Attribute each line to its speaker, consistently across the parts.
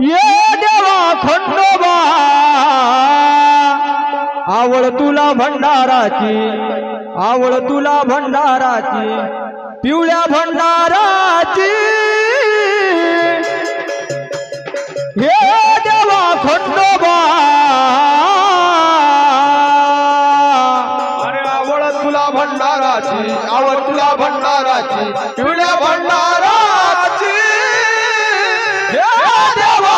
Speaker 1: ये देवा खंडोबा. आवड तुला भंडाराची आवड तुला भंडाराची पिवळ्या भंडाराची. हे देवा खंडोबा.
Speaker 2: अरे आवड तुला भंडाराची आवड तुला भंडाराची पिवळ्या भंडाराची. हे देवा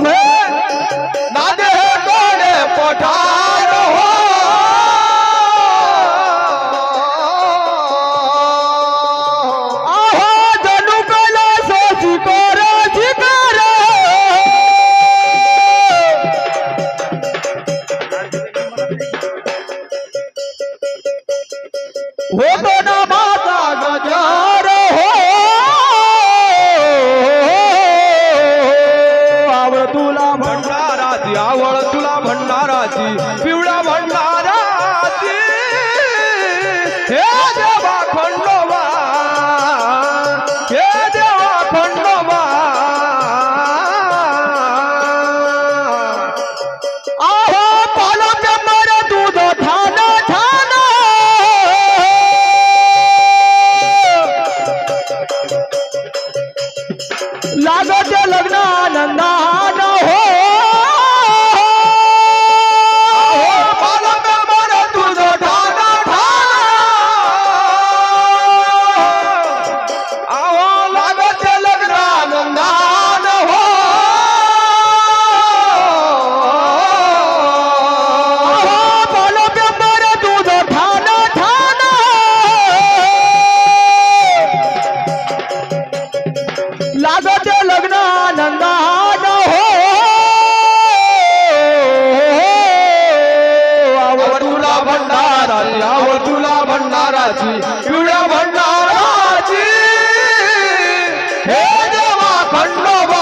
Speaker 2: અમે
Speaker 1: દાદે કોને પઠા तुला भंडाराची आवड तुला भंडाराची लागते लग्न
Speaker 2: आनंदाना भंडाराची आवड तुला
Speaker 1: भंडाराची पिवळ्या
Speaker 2: भंडाराची. हे देवा खंडोबा